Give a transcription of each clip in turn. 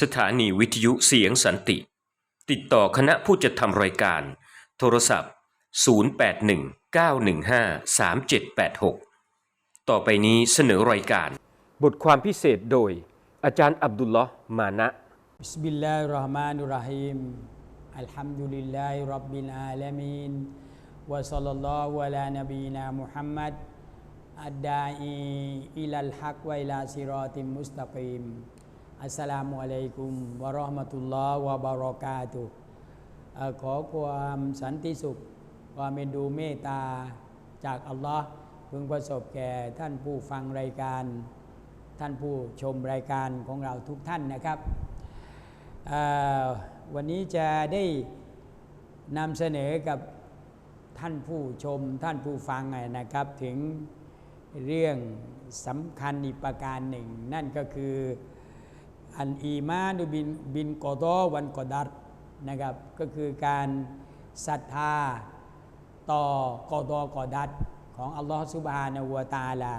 สถานีวิทยุเสียงสันติ ติดต่อคณะผู้จัดทำรายการ โทรศัพท์ 0819153786 ต่อไปนี้เสนอรายการ บทความพิเศษโดย อาจารย์อับดุลลอฮ์มานะบิสมิลลาฮิรราะห์มานุรราะฮีมอัลฮัมดุลิลลาฮิรับบิลอาลามีนวะซัลลัลลอฮุอะลานบีนามุฮัมมัดอัดดาอีอิลัลฮักวะอิลาซิรอติมมุสตะกีม ขอความสันติสุข ความเมตดูเมตตาจากอัลลอฮ์พึงประสบแก่ท่านผู้ฟังรายการ ท่านผู้ชมรายการของเราทุกท่านนะครับวันนี้จะได้นำเสนอกับท่านผู้ชมท่านผู้ฟังนะครับ ถึงเรื่องสำคัญอีกประการหนึ่ง นั่นก็คือ อันอีมานุบินบินกอดอวันกอดัตนะครับ ก็คือการศรัทธาต่อกอดอกอดัตของอัลลอฮฺสุบฮานะฮูวตาลา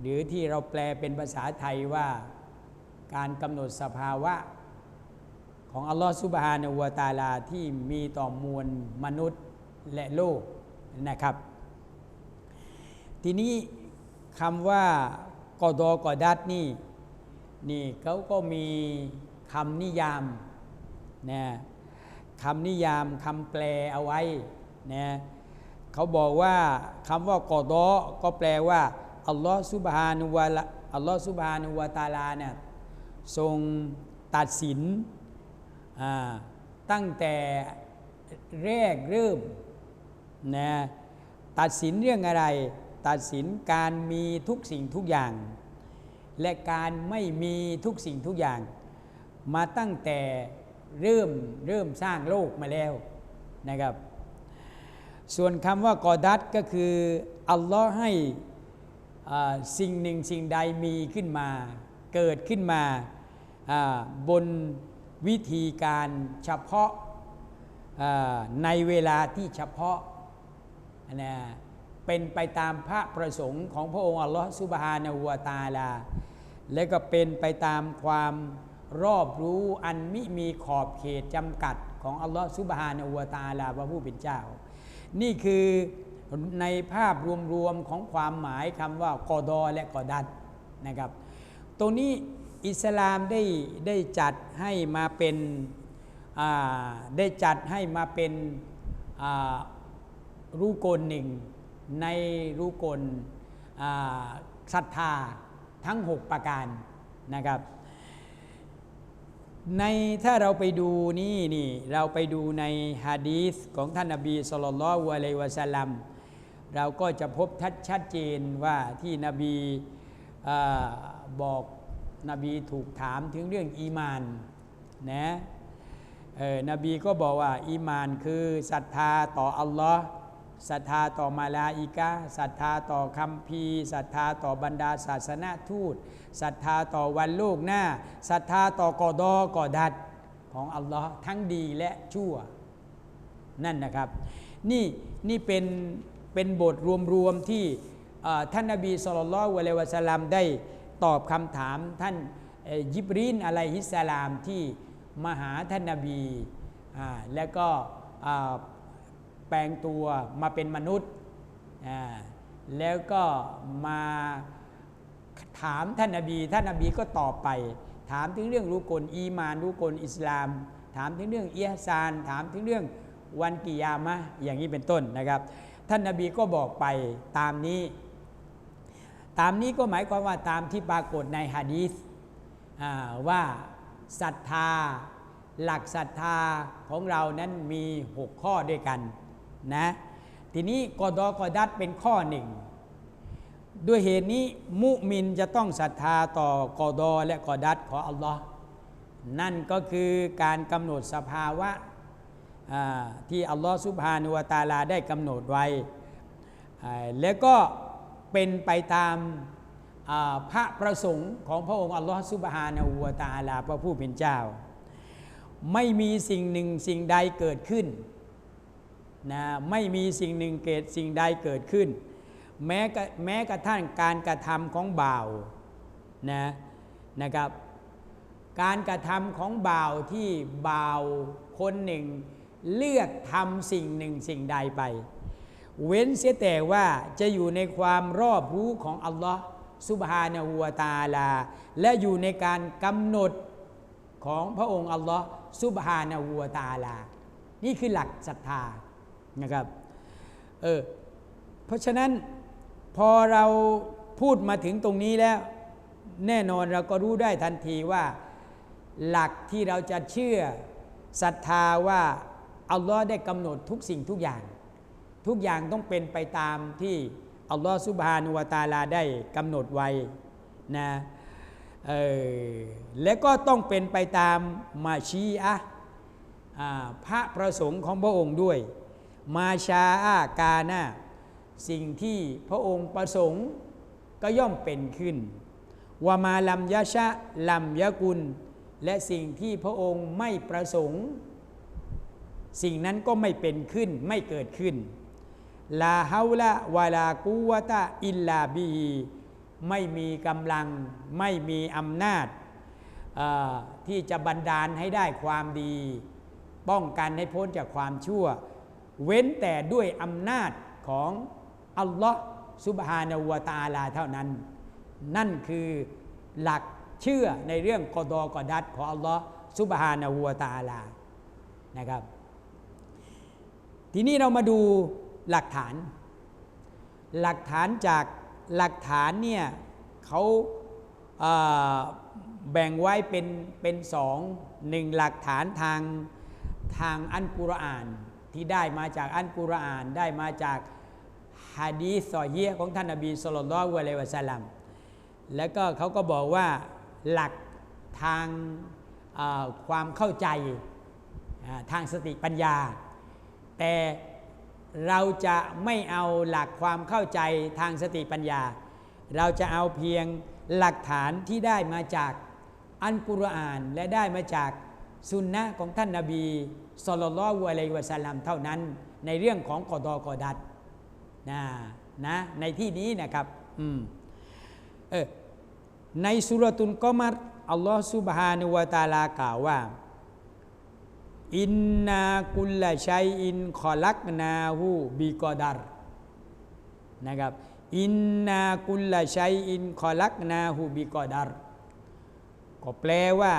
หรือที่เราแปลเป็นภาษาไทยว่าการกำหนดสภาวะของอัลลอฮฺซุบฮานะฮูวตาลาที่มีต่อมวลมนุษย์และโลกนะครับ ทีนี้คำว่ากอดอกอดัตนี่ นี่เขาก็มีคำนิยามนะคำนิยามคำแปลเอาไว้นะเขาบอกว่าคำว่ากอดอก็แปลว่าอัลลอฮฺซุบฮานุวะละอัลลอฮฺซุบฮานุวะตาลาเนี่ยทรงตัดสินตั้งแต่แรกเริ่มนะตัดสินเรื่องอะไร ตัดสินการมีทุกสิ่งทุกอย่าง และการไม่มีทุกสิ่งทุกอย่าง มาตั้งแต่เริ่มเริ่มสร้างโลกมาแล้วนะครับ ส่วนคำว่ากอดัตก็คืออัลลอฮ์ให้สิ่งหนึ่งสิ่งใดมีขึ้นมา เกิดขึ้นมาบนวิธีการเฉพาะาในเวลาที่เฉพาะนะ เป็นไปตามพระประสงค์ของพระองค์อัลลอฮฺสุบฮานะฮูวตาลา และก็เป็นไปตามความรอบรู้อันมิมีขอบเขตจำกัดของอัลลอฮฺสุบฮานะฮูวตาลาพระผู้เป็นเจ้า นี่คือในภาพรวมๆของความหมายคำว่ากอดอและกอดัดนะครับตรงนี้อิสลามได้ได้จัดให้มาเป็นได้จัดให้มาเป็นรูกลหนึ่ง ในรูกลศรัทธาทั้ง 6 ประการนะครับ ในถ้าเราไปดูนี่นี่เราไปดูในฮะดีษของท่านนบีสุลต่านละฮ์อะลัยวะสัลลัมเราก็จะพบชัดชัดเจนว่าที่นบีอบอกนบีถูกถามถึงเรื่องอีมานนะนบีก็บอกว่าอีมานคือศรัทธาต่ออัลลอฮ์ ศรัทธาต่อมาลาอิกะศรัทธาต่อคัมภีร์ศรัทธาต่อบรรดาศาสนาทูตศรัทธาต่อวันโลกหน้าศรัทธาต่อกอดอกอดัดของอัลลอฮ์ทั้งดีและชั่ว นั่นนะครับ นี่นี่เป็นเป็นบทรวมๆที่ท่านนบีสุลต่านละฮ์อะลัยวะสลลัมได้ตอบคำถามท่านยิบรีนอะลัยฮิสสลามที่มาหาท่านนบีแล้วก็ แปลงตัวมาเป็นมนุษย์ แล้วก็มาถามท่านนบี ท่านนบีก็ตอบไป ถามถึงเรื่องรู้กลอีมานรู้กลอิสลาม ถามถึงเรื่องเอียซาน ถามถึงเรื่องวันกิยามะอย่างนี้เป็นต้นนะครับ ท่านนบีก็บอกไปตามนี้ ตามนี้ก็หมายความว่าตามที่ปรากฏในฮะดีษว่าศรัทธาหลักศรัทธาของเรานั้นมี 6 ข้อด้วยกัน นะทีนี้กอดอกอดัดเป็นข้อหนึ่ง ด้วยเหตุนี้มุมินจะต้องศรัทธาต่อกอดอและกอดัดของอัลลอฮ์นั่นก็คือการกำหนดสภาวะที่อัลลอฮ์ซุบฮานุวตาลาได้กำหนดไว้ แล้วก็เป็นไปตามพระประสงค์ของพระองค์อัลลอฮ์ซุบฮานาอูวตาลาพระผู้เป็นเจ้า ไม่มีสิ่งหนึ่งสิ่งใดเกิดขึ้น นะไม่มีสิ่งหนึ่งเกิดสิ่งใดเกิดขึ้น แม้แม้กระทั่งการกระทำของบ่าวนะนะครับการกระทำของบ่าวที่บ่าวคนหนึ่ง เลือกทำสิ่งหนึ่งสิ่งใดไป เว้นเสียแต่ว่าจะอยู่ในความรอบรู้ของอัลลอฮ์สุบฮานะฮูวตาลา และอยู่ในการกำหนดของพระองค์อัลลอฮ์สุบฮานะฮูวตาลา นี่คือหลักศรัทธา นะครับเออเพราะฉะนั้นพอเราพูดมาถึงตรงนี้แล้ว แน่นอนเราก็รู้ได้ทันทีว่า หลักที่เราจะเชื่อศรัทธาว่าอัลลอฮ์ได้กำหนดทุกสิ่งทุกอย่าง ทุกอย่างต้องเป็นไปตามที่อัลลอฮ์ซุบฮานุวาตาลาได้กำหนดไว้นะเออและก็ต้องเป็นไปตามมาชีอะพระประสงค์ของพระองค์ด้วย มาชาอากานะสิ่งที่พระองค์ประสงค์ก็ย่อมเป็นขึ้นวามาลัมยะชะลัมยะกุล และสิ่งที่พระองค์ไม่ประสงค์ สิ่งนั้นก็ไม่เป็นขึ้นไม่เกิดขึ้นลาฮาวละวาลากูวะตะอิลลาบีไม่มีกำลัง ไม่มีอำนาจที่จะบันดาลให้ได้ความดี ป้องกันให้พ้นจากความชั่ว เว้นแต่ด้วยอำนาจของอัลลอฮ์ซุบฮานาวะตาลาเท่านั้น นั่นคือหลักเชื่อในเรื่องกอดอกอดัดของอัลลอฮ์ซุบฮานาวตาลานะครับ ทีนี้เรามาดูหลักฐาน หลักฐานจากหลักฐานเนี่ยเขาเอ่อแบ่งไว้เป็นเป็นสองหนึ่งหลักฐานทางทางอันกุรอาน ที่ได้มาจากอันกุรอาน ได้มาจากฮะดีษซอฮีฮ์ของท่านนบีสุลต่านละฮ์อะลัยฮิวะสัลลัมแล้วก็เขาก็บอกว่าหลักทางความเข้าใจทางสติปัญญา แต่เราจะไม่เอาหลักความเข้าใจทางสติปัญญา เราจะเอาเพียงหลักฐานที่ได้มาจากอันกุรอานและได้มาจาก สุนนะของท่านนาบีสุลต่านละฮ์อะลัยวะสัลลัมเท่านั้นในเรื่องของกอดอกอดัดนะนะในที่นี้นะครับอืมเออในสุรตุนกอมัรอัลลอฮ์ซุบฮานุวะตาลากล่าวว่า อินนากุลละชัยอินขอลักนาหูบีกอดารนะครับอินนากุลละชัยอินขอลักนาหูบีกอดารก็แปลว่า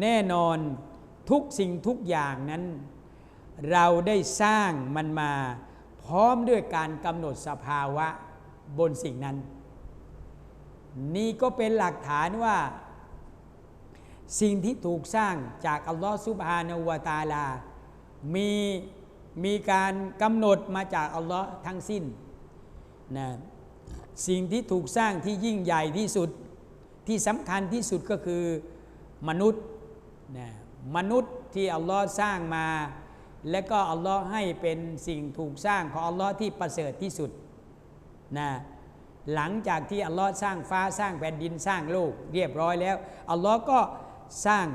แน่นอนทุกสิ่งทุกอย่างนั้น เราได้สร้างมันมาพร้อมด้วยการกำหนดสภาวะบนสิ่งนั้น นี่ก็เป็นหลักฐานว่า สิ่งที่ถูกสร้างจากอัลลอฮฺซุบฮานาวะตาลา มีมีการกำหนดมาจากอัลลอฮ์ทั้งสิ้นนะสิ่งที่ถูกสร้างที่ยิ่งใหญ่ที่สุดที่สำคัญที่สุดก็คือมนุษย์ นะมนุษย์ที่อัลลอฮ์สร้างมา และก็อัลลอฮ์ให้เป็นสิ่งถูกสร้างของอัลลอฮ์ที่ประเสริฐที่สุดนะหลังจากที่อัลลอฮ์สร้างฟ้าสร้างแผ่นดินสร้างโลกเรียบร้อยแล้วอัลลอฮ์ก็สร้าง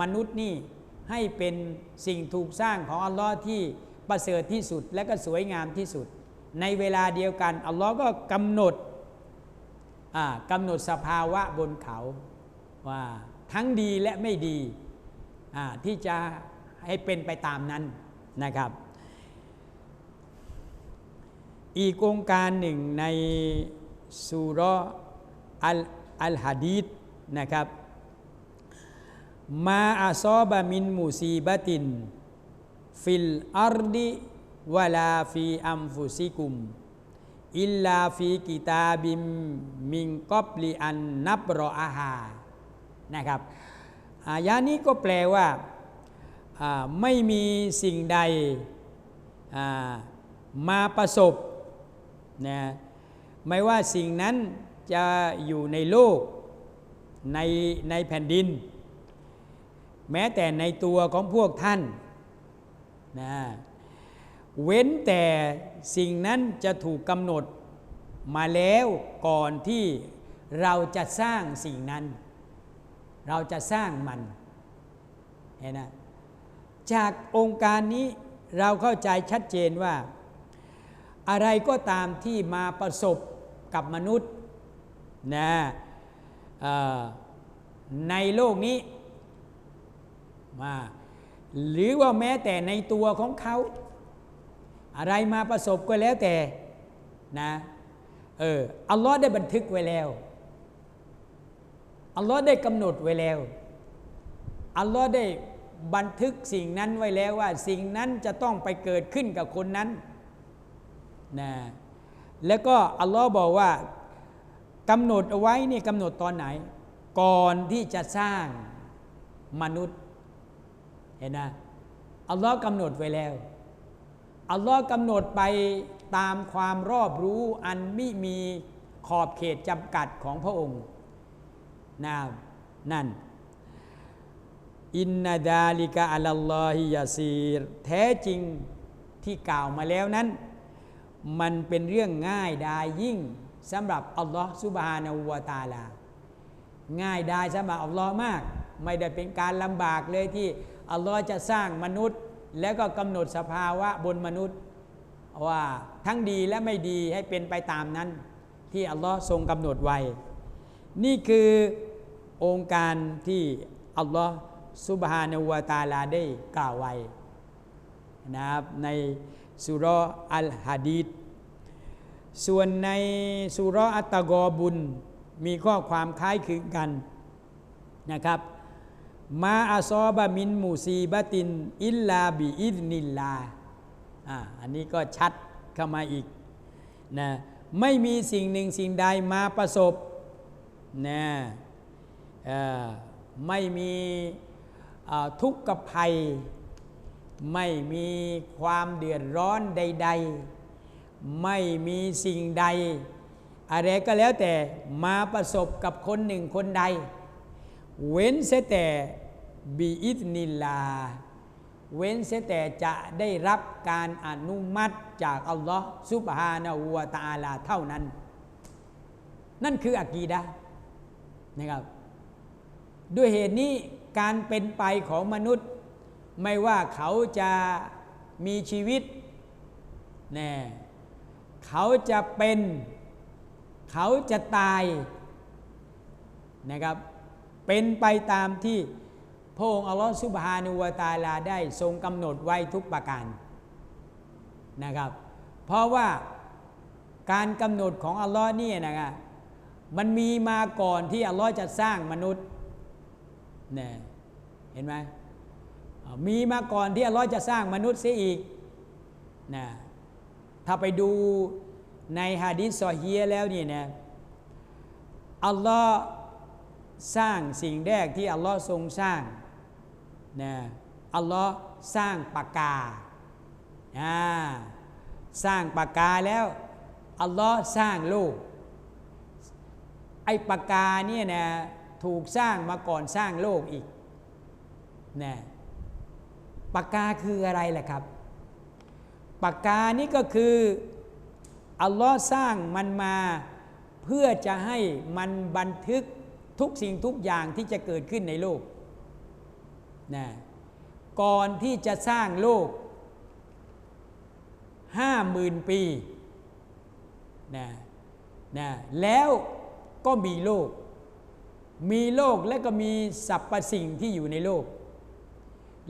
มนุษย์นี่ให้เป็นสิ่งถูกสร้างของอัลลอฮ์ที่ประเสริฐที่สุดและก็สวยงามที่สุด ในเวลาเดียวกันอัลลอฮ์ก็กำหนดอ่ากำหนดสภาวะบนเขาว่าทั้งดีและไม่ดี ที่จะให้เป็นไปตามนั้นนะครับ อีกองค์การหนึ่งในสุรอัลอัลฮะดีดนะครับ มาอาซอบะมินมูซีบะติน ฟิลอาร์ดิวลาฟีอัมฟุซิกุมอิลลาฟีกิตาบิมมิงกอบลีอันนับรออาหานะครับ อายานี้ก็แปลว่าไม่มีสิ่งใดมาประสบนะไม่ว่าสิ่งนั้นจะอยู่ในโลกในในแผ่นดิน แม้แต่ในตัวของพวกท่านนะเว้นแต่สิ่งนั้นจะถูกกำหนดมาแล้วก่อนที่เราจะสร้างสิ่งนั้น เราจะสร้างมันเห็นนะจากองค์การนี้เราเข้าใจชัดเจนว่า อะไรก็ตามที่มาประสบกับมนุษย์นะในโลกนี้มาหรือว่าแม้แต่ในตัวของเขา อะไรมาประสบก็แล้วแต่นะเอออัลลอฮ์ได้บันทึกไว้แล้ว อัลลอฮ์ได้กำหนดไว้แล้ว อัลลอฮ์ได้บันทึกสิ่งนั้นไว้แล้วว่า สิ่งนั้นจะต้องไปเกิดขึ้นกับคนนั้นนะแล้วก็อัลลอฮ์บอกว่ากำหนดเอาไว้นี่กำหนดตอนไหน ก่อนที่จะสร้างมนุษย์ เห็นนะอัลลอฮ์กำหนดไว้แล้ว อัลลอฮ์กำหนดไปตามความรอบรู้อันมิมีขอบเขตจำกัดของพระองค์ นะนั่นอินนาดาลิกะอัลลอฮิยาซีรแท้จริงที่กล่าวมาแล้วนั้น มันเป็นเรื่องง่ายดายยิ่งสำหรับอัลลอฮ์ซุบฮานาวาตาลา ง่ายดายสำหรับอัลลอฮ์มาก ไม่ได้เป็นการลำบากเลยที่อัลลอฮ์จะสร้างมนุษย์ แล้วก็กำหนดสภาวะบนมนุษย์ ว่าทั้งดีและไม่ดีให้เป็นไปตามนั้น ที่อัลลอฮ์ทรงกำหนดไว้ นี่คือ องค์การที่อัลลอฮ์ซุบฮานาวตาลาได้กล่าวไว้นะครับในสุรอัลฮะดีดส่วนในสุรอัตกอบุญมีข้อความคล้ายคลึงกันนะครับมาอาซอบะมินมูซีบะติน อิลลาบิอิดนิลลาอ่าอันนี้ก็ชัดเข้ามาอีกนะไม่มีสิ่งหนึ่งสิ่งใดมาประสบนะ ไม่มีทุกข์กับภัย ไม่มีความเดือดร้อนใด ๆ ไม่มีสิ่งใด อะไรก็แล้วแต่มาประสบกับคนหนึ่งคนใด เว้นเสียแต่บีอิทนิลา เว้นเสียแต่จะได้รับการอนุมัติจากอัลลอฮ์ซุบฮานะฮูวะตาลาเท่านั้น นั่นคืออากีดะนะครับ ด้วยเหตุนี้การเป็นไปของมนุษย์ ไม่ว่าเขาจะมีชีวิตแน่เขาจะเป็น เขาจะตายนะครับ เป็นไปตามที่พระองค์อัลลอฮฺซุบฮานุวะตาลาได้ทรงกำหนดไว้ทุกประการนะครับ เพราะว่าการกำหนดของอัลลอฮ์นี่นะครับมันมีมาก่อนที่อัลลอฮ์จะสร้างมนุษย์ น่เห็นไหมมีมาก่อนที่อัลลอฮ์จะสร้างมนุษย์เสียอีกนะถ้าไปดูในฮะดิษซอฮียแล้วนี่นะอัลลอฮ์สร้างสิ่งแรกที่อัลลอฮ์ทรงสร้างนะอัลลอฮ์สร้างปากกาอ่าสร้างปากกาแล้วอัลลอฮ์สร้างโลกไอ้ปากกาเนี่ยนะ ถูกสร้างมาก่อนสร้างโลกอีกนะปากกาคืออะไรล่ะครับปากกานี่ก็คืออัลลอฮ์สร้างมันมาเพื่อจะให้มันบันทึกทุกสิ่งทุกอย่างที่จะเกิดขึ้นในโลกนะก่อนที่จะสร้างโลกห้าหมื่นปีนะนะแล้วก็มีโลก มีโลกและก็มีสรรพสิ่งที่อยู่ในโลก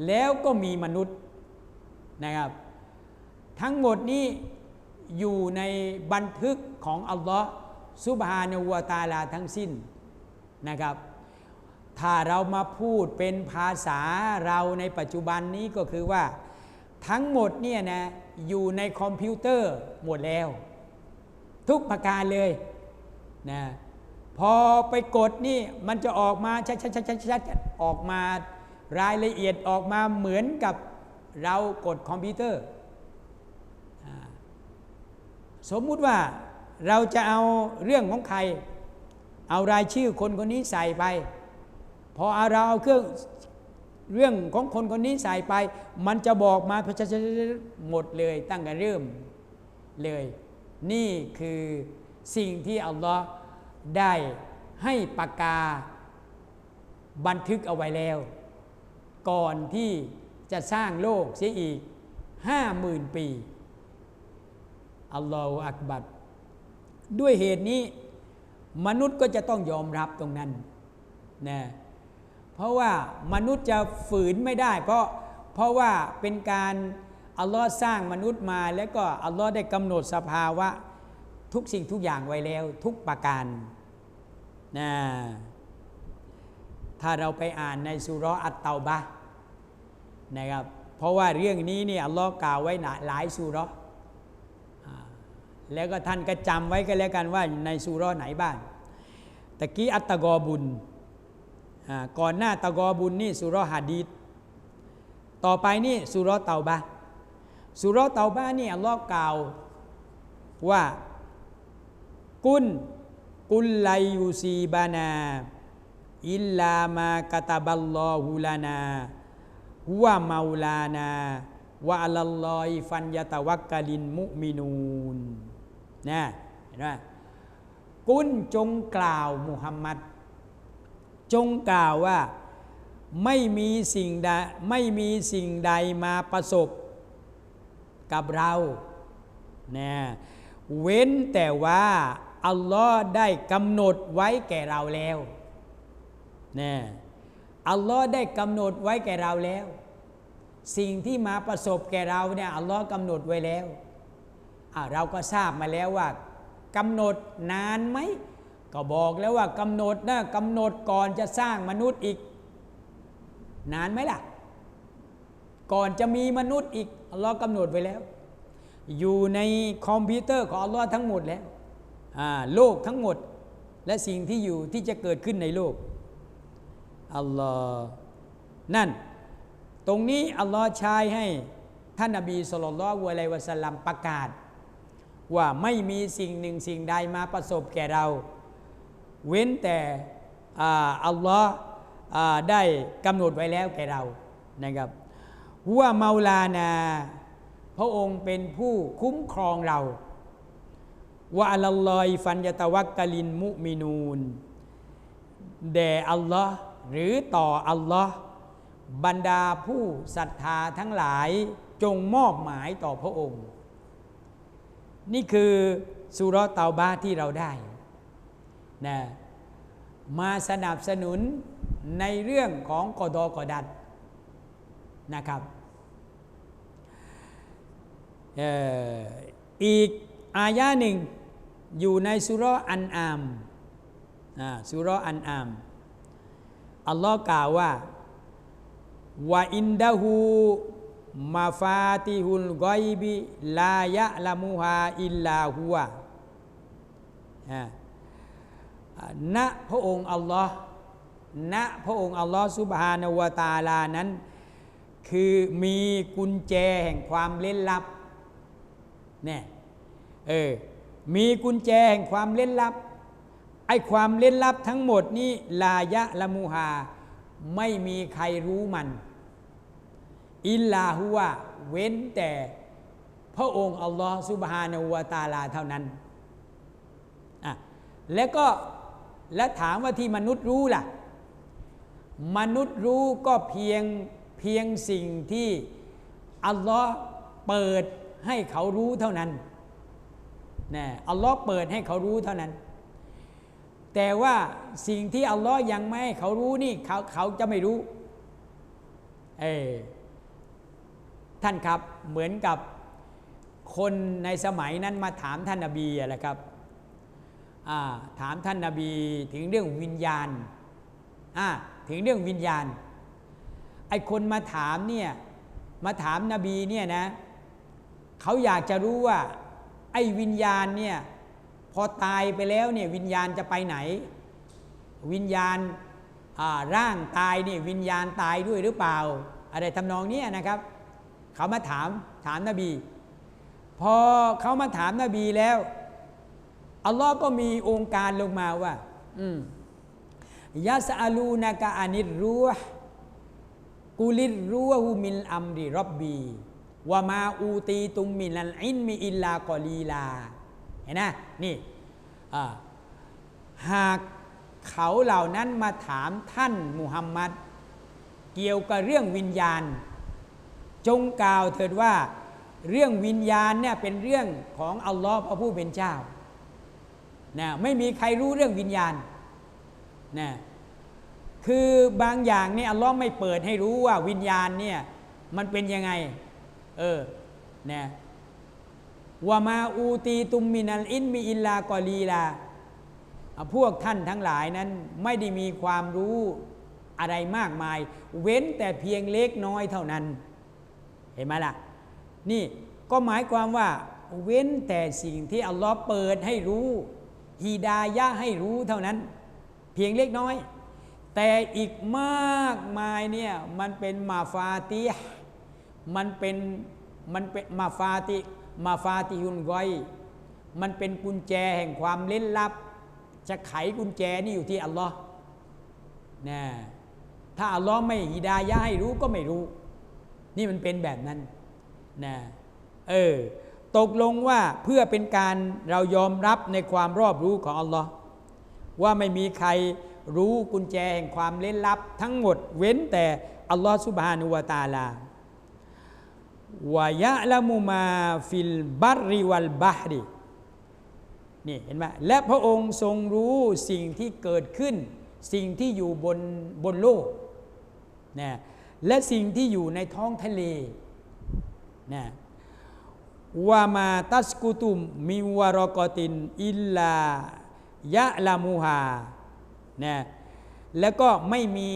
แล้วก็มีมนุษย์นะครับ ทั้งหมดนี้อยู่ในบันทึกของอัลลอฮ์ซุบฮานาวะตาลาทั้งสิ้นนะครับ ถ้าเรามาพูดเป็นภาษาเราในปัจจุบันนี้ก็คือว่า ทั้งหมดเนี่ยนะอยู่ในคอมพิวเตอร์หมดแล้ว ทุกประการเลยนะ พอไปกดนี่มันจะออกมาชัดชัดชัดชัดออกมารายละเอียดออกมาเหมือนกับเรากดคอมพิวเตอร์ สมมุติว่าเราจะเอาเรื่องของใคร เอารายชื่อคนคนนี้ใส่ไป พอเอาเราเอาเครื่องเรื่องของคนคนนี้ใส่ไป มันจะบอกมาหมดเลยตั้งแต่เริ่มเลย นี่คือสิ่งที่อัลลอฮ์ ได้ให้ปากกาบันทึกเอาไว้แล้ว ก่อนที่จะสร้างโลกเสียอีกห้าหมื่นปี อัลลอฮฺอักบัดด้วยเหตุนี้มนุษย์ก็จะต้องยอมรับตรงนั้นนะเพเพราะว่ามนุษย์จะฝืนไม่ได้ เพราะเพราะว่าเป็นการอัลลอฮ์สร้างมนุษย์มา แล้วก็อัลลอฮ์ได้กำหนดสภาวะ ทุกสิ่งทุกอย่างไว้แล้วทุกประการนะถ้าเราไปอ่านในสุรอัตเตาบะนะครับเพราะว่าเรื่องนี้เนี่ยอัลลอฮ์กล่าวไว้หลายสุราะห์อ่าแล้วก็ท่านก็จำไว้ก็แล้วกันว่าในสุรไหนบ้างตะกี้อัตตกอบุญก่อนหน้าตะกอบุญนี่สุราะห์ฮะดีต่อไปนี่สุรเตาบะสุรเตาบะนี่อัลลอฮ์กล่าวว่า กุนกุลไลยูซีบานาอิลลามากตาบัลลอฮุลานาฮุวะเมาลานาวะอัลลลอฮิฟันยะตะวักกะลินมุมินูนนะเห็นไหมกุนจงกล่าวมุฮัมมัดจงกล่าวว่าไม่มีสิ่งใดไม่มีสิ่งใดมาประสบกับเรานะเว้นแต่ว่า อัลลอฮ์ได้กำหนดไว้แก่เราแล้วนะอัลลอฮ์ได้กำหนดไว้แก่เราแล้ว สิ่งที่มาประสบแก่เราเนี่ยอัลลอฮ์กำหนดไว้แล้วเราก็ทราบมาแล้วว่ากำหนดนานไหมก็บอกแล้วว่ากำหนดนะกำหนดก่อนจะสร้างมนุษย์อีก นานไหมล่ะ ก่อนจะมีมนุษย์อีกอัลลอฮ์กำหนดไว้แล้ว อยู่ในคอมพิวเตอร์ของอัลลอฮ์ทั้งหมดแล้ว โลกทั้งหมดและสิ่งที่อยู่ที่จะเกิดขึ้นในโลกอัลลอฮ์นั่น ตรงนี้อัลลอฮ์ใช้ให้ท่านนบีสุลต่านละอะลัยวะสลัมประกาศ ว่าไม่มีสิ่งหนึ่งสิ่งใดมาประสบแก่เรา เว้นแต่อัลลอฮ์ได้กำหนดไว้แล้วแก่เรานะครับหัวเมาลานา พระองค์เป็นผู้คุ้มครองเรา ว่าอัลลอฮิฟันยะตะวักกลินมุมินูนแด่อัลลอฮ์หรือต่ออัลลอฮ์บรรดาผู้ศรัทธาทั้งหลายจงมอบหมายต่อพระองค์ นี่คือสุราะห์เตาบาที่เราได้นะมาสนับสนุนในเรื่องของกอดอกอดัดนะครับอออีกอายะหนึ่ง อยู่ในสุรอันอามสุรอันอาม อัลลอฮ์กล่าวว่าวะอินดะฮูมาฟาติฮุลกอยบิลายะละมูฮาอิลลาฮัวณพระองค์อัลลอฮ์ณพระองค์อัลลอฮ์สุบฮานาวตาลานั้น คือมีกุญแจแห่งความเล่นลับเนี่ยเออ มีกุญแจแห่งความเล่นลับ ไอ้ความเล่นลับทั้งหมดนี้ลายะละมูฮาไม่มีใครรู้มัน อิลลาฮุวเว้นแต่พระองค์อัลลอฮ์สุบฮานาวะตาลาเท่านั้นอะแล้วก็และถามว่าที่มนุษย์รู้ล่ะ มนุษย์รู้ก็เพียงเพียงสิ่งที่อัลลอฮ์เปิดให้เขารู้เท่านั้น นะอัลลอฮ์เปิดให้เขารู้เท่านั้น แต่ว่าสิ่งที่อัลลอฮ์ยังไม่ให้เขารู้นี่เขาเขาจะไม่รู้เออท่านครับเหมือนกับคนในสมัยนั้นมาถามท่านนาบีอะไรครับาถามท่านนาบีถึงเรื่องวิญญาณาถึงเรื่องวิญญาณไอคนมาถามเนี่ยมาถามนาบีเนี่ยนะเขาอยากจะรู้ว่า ไอ้วิญญาณเนี่ยพอตายไปแล้วเนี่ยวิญญาณจะไปไหน วิญญาณร่างตายเนี่ยวิญญาณตายด้วยหรือเปล่า อะไรทำนองนี้นะครับ เขามาถามถามนบี พอเขามาถามนบีแล้วอัลลอฮ์ก็มีองค์การลงมาว่า อืมยาสอาลูนากาอานิรูห์กุลิรรูหูมินอัมริรับบี วามาอูตีตุมมินันอินมีอิลลากอลีลา เห็นนะนี่หากเขาเหล่านั้นมาถามท่านมุฮัมมัดเกี่ยวกับเรื่องวิญญาณ จงกล่าวเถิดว่าเรื่องวิญญาณเนี่ยเป็นเรื่องของอัลลอฮ์พระผู้เป็นเจ้านะไม่มีใครรู้เรื่องวิญญาณนะคือบางอย่างเนี่ยอัลลอฮ์ไม่เปิดให้รู้ว่าวิญญาณเนี่ยมันเป็นยังไง เออเนี่ยวามาอูตีตุมมินัลอินมีอิลลากอลีลาพวกท่านทั้งหลายนั้นไม่ได้มีความรู้อะไรมากมาย เว้นแต่เพียงเล็กน้อยเท่านั้น เห็นไหมล่ะ นี่ก็หมายความว่า เว้นแต่สิ่งที่อัลลอฮ์เปิดให้รู้ฮีดายะให้รู้เท่านั้น เพียงเล็กน้อย แต่อีกมากมายเนี่ยมันเป็นมาฟาติฮ์ มันเป็นมันเป็นมาฟาติมาฟาติฮุนกอย มันเป็นกุญแจแห่งความเล่นลับ จะไขกุญแจนี่อยู่ที่อัลลอฮ์นะถ้าอัลลอฮ์ไม่ฮิดายะให้รู้ก็ไม่รู้ นี่มันเป็นแบบนั้นนะเออตกลงว่าเพื่อเป็นการเรายอมรับในความรอบรู้ของอัลลอฮ์ว่าไม่มีใครรู้กุญแจแห่งความเล่นลับ ทั้งหมดเว้นแต่อัลลอฮ์สุบฮานุวาตาลา วายะละมุมาฟิลบัรริวัลบาฮีนี่เห็นไหมและพระองค์ทรงรู้สิ่งที่เกิดขึ้น สิ่งที่อยู่บนบนโลกนะและสิ่งที่อยู่ในท้องทะเลนะวามาตัสกุตุมมิวารกตินอิลลายะลามูฮานะแล้วก็ไม่มี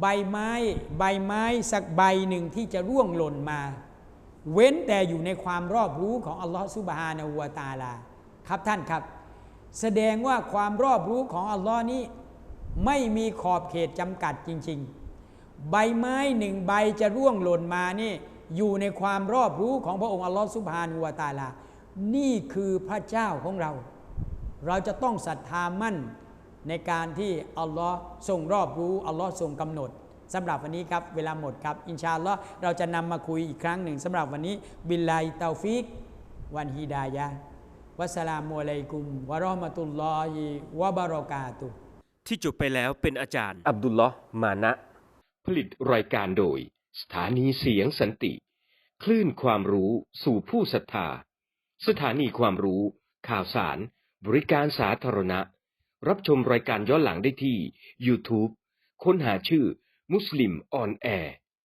ใบไม้ใบไม้สักใบหนึ่งที่จะร่วงหล่นมา เว้นแต่อยู่ในความรอบรู้ของอัลลอฮฺสุบฮานาหูวตาลา ครับท่านครับ แสดงว่าความรอบรู้ของอัลลอฮ์นี้ ไม่มีขอบเขตจำกัดจริง ๆ ใบไม้หนึ่งใบจะร่วงหล่นมานี่อยู่ในความรอบรู้ของพระองค์อัลลอฮฺสุบฮานุวตาลา นี่คือพระเจ้าของเรา เราจะต้องศรัทธามั่น ในการที่อัลลอฮ์ทรงรอบรู้อัลลอฮ์ทรงกำหนดสำหรับวันนี้ครับ เวลาหมดครับ อินชาอัลลอฮ์เราจะนำมาคุยอีกครั้งหนึ่งสำหรับวันนี้ บิลลาฮิเตาฟิก วันฮิดายะห์วัสสลามุอะลัยกุมวะเราะห์มะตุลลอฮิวะบารอกาตุฮ์ที่จบไปแล้วเป็นอาจารย์ อับดุลลอฮ์มานะ ผลิตรายการโดย สถานีเสียงสันติ คลื่นความรู้สู่ผู้ศรัทธา สถานีความรู้ ข่าวสาร บริการสาธารณะ รับชมรายการย้อนหลังได้ที่ YouTube ค้นหาชื่อมุสลิมออนแอร์